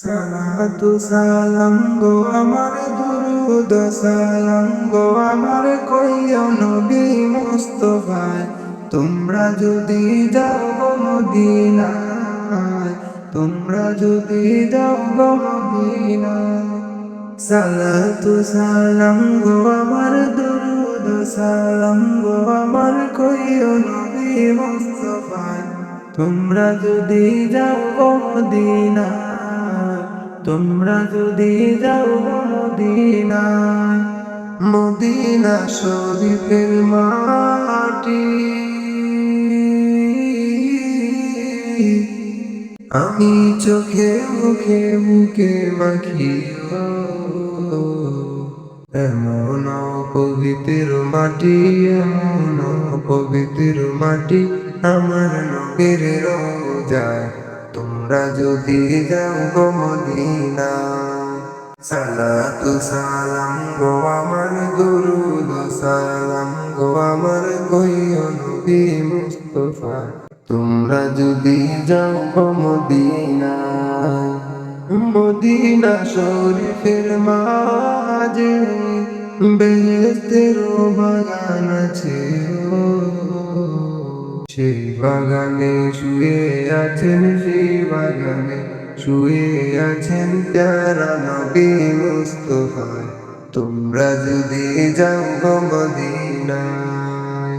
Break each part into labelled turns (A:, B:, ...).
A: সালাতু সালাম গো আমার দুরুদ, সালাম গো আমার কইও নবী মুস্তফায়। তোমরা যদি যাও গো মদিনায়, তোমরা যদি যাও গো মদিনায়। সালাতু সালাম গো আমার দুরুদ, সালাম গো আমার কইও নবী মুস্তফায়। তোমরা যদি যাও গো মদিনায় তোমরা যদি যাও মদিনায়, মদিনা শরীফের মাটি। আমি চোখে মুখে মুখে মাখি এমন পবিত্র মাটি, এমন পবিত্র মাটি আমার নবীর রোজায় তোমরা যদি যাও গো মদিনা, সালাতু সালাম গো আমার দুরুদ সালাম গো আমার কইও নবী মুস্তফা। তোমরা যদি যাও গো মদিনা মদিনা শরীফের মাঝে বেহেস্তের বাগান আছে ও সেই বাগানে শুয়ে আছেন, সেই বাগানে শুয়ে আছেন প্যারা নবী মুস্তফায়। তোমরা যদি যাও মদিনায়,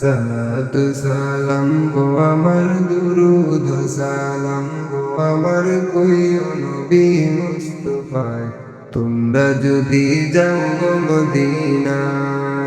A: সালাতু সালাম গো আমার, দুরুদ সালাম গো আমার, কইও নবী মুস্তফায়। তোমরা যদি যাও মদিনায়